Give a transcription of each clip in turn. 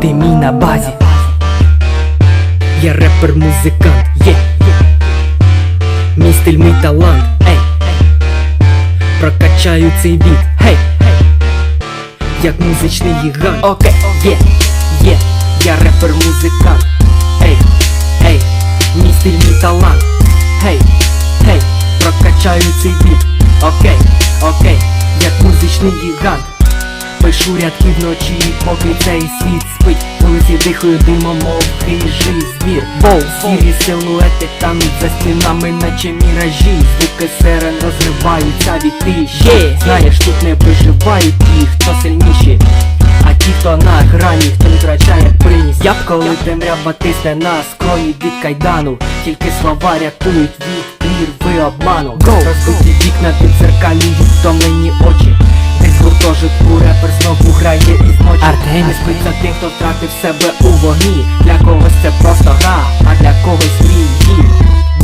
ти мій на базі. Я репер, музикант, є. Мій стиль, мій талант, ей. Прокачаю цей біт, гей. Як музичний гігант, окей, є, є. Я репер, музикант, ей, ей. Мій стиль, мій талант, гей, гей. Прокачаю цей біт, окей, окей. Як музичний гігант. Пишу рядки вночі, поки цей світ спить. Вулиці дихаю димом, мов хижий звір. Боу, сірі силуети тануть за стінами, наче міражі. Звуки сирен розриваються від тиші Yeah. Знаєш, тут не виживають ті, хто сильніші. А ті, хто на грані, хто не втрачає приніс. Я б коли темрява тисне на скроні від кайдану Тільки слова рятують від прірви обману Розбиті вікна під дзеркалі, втомлені очі гуртожитку репер знову грає Артемій. Не спить за тим, хто втратив себе у вогні. Для когось це просто гра, а для когось мрії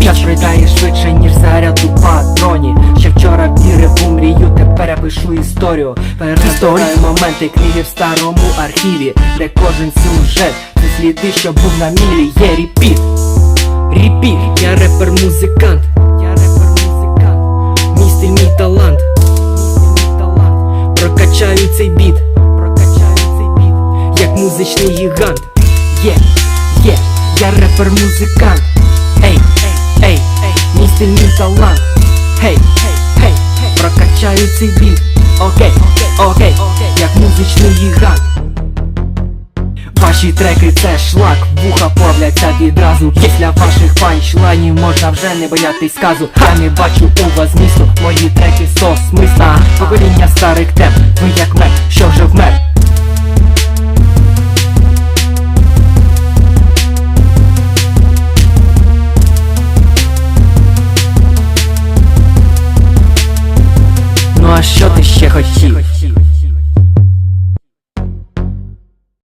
Час прилітає швидше, ніж заряд у патроні. Ще вчора вірив у мрію, тепер я пишу історію. Перестаю моменти книги в старому архіві Де кожен сюжет це сліди, що був на мілі. Є репіт. Репіт. Я репер музикант Я репер музикант Мій стиль, мій талант музичний гігант. Є, є, я репер музикант. Ей, ей, ей, мій стиль, талант. Гей, гей, прокачаю цей біт Окей, окей, як музичний гігант. Ваші треки це шлак, вуха плавляться відразу. Після ваших панчлайнів можна вже не боятись сказу. Я не бачу у вас змісту, мої треки со смисла. Покоління старих тем, ви як ти ще хотів?